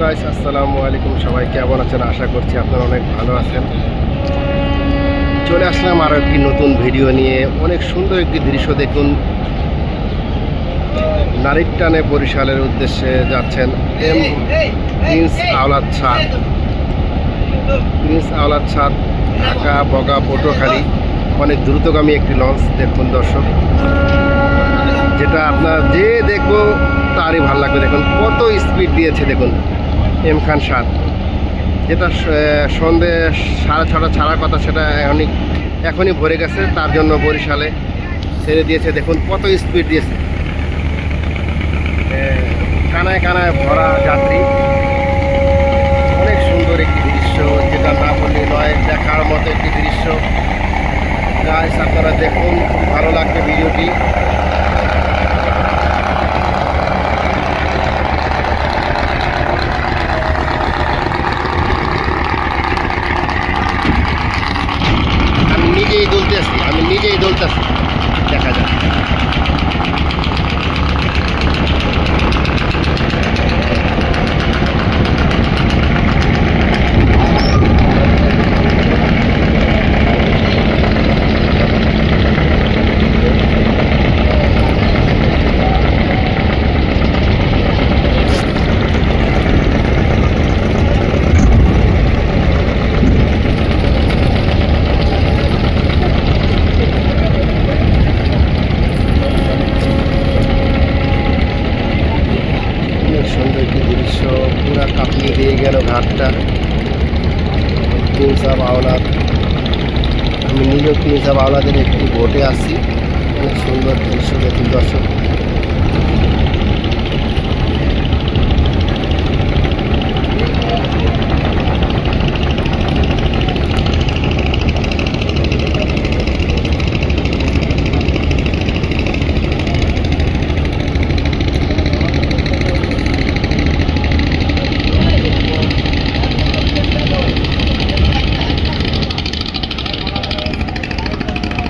Guys আসসালামু আলাইকুম। সবাই কেমন আছেন? আশা করছি আপনারা অনেক ভালো আছেন। চলে আসলাম আরও একটি নতুন ভিডিও নিয়ে। অনেক সুন্দর একটি দৃশ্য দেখুন। নারীর টানে বরিশালের উদ্দেশ্যে যাচ্ছেন এম প্রিন্স আওলাদ ছাদ প্রিন্স আওলাদ ছাদ ঢাকা, বগা, পটুয়াখালী। অনেক দ্রুতগামী একটি লঞ্চ দেখুন দর্শক। যেটা আপনার যে দেখব, তারই ভালো লাগবে দেখুন কত স্পিড দিয়েছে, দেখুন। এম খান সাত যেটা সন্ধে সাড়ে ছটা ছাড়ার কথা, সেটা এখনই এখনই ভরে গেছে। তার জন্য বরিশালে ছেড়ে দিয়েছে। দেখুন কত স্পিড দিয়েছে। কানায় কানায় ভরা যাত্রী। অনেক সুন্দর একটি দৃশ্য, যেটা না বললে নয়, দেখার মতো একটি দৃশ্য। গাইস, আপনারা দেখুন, খুব ভালো লাগবে ভিডিওটি আমি নিজেই দুলতেছি আমি নিজেই দুলতেছি দেখা যাক অনেক সুন্দর একটি দৃশ্য পুরা কাঁপিয়ে দিয়ে গেল ঘাটটা। প্রিন্স আওলাদ আমি নিজেও প্রিন্স অফ আওলাদের একটি বোটে আসছি খুব সুন্দর দৃশ্য দেখুন দর্শক।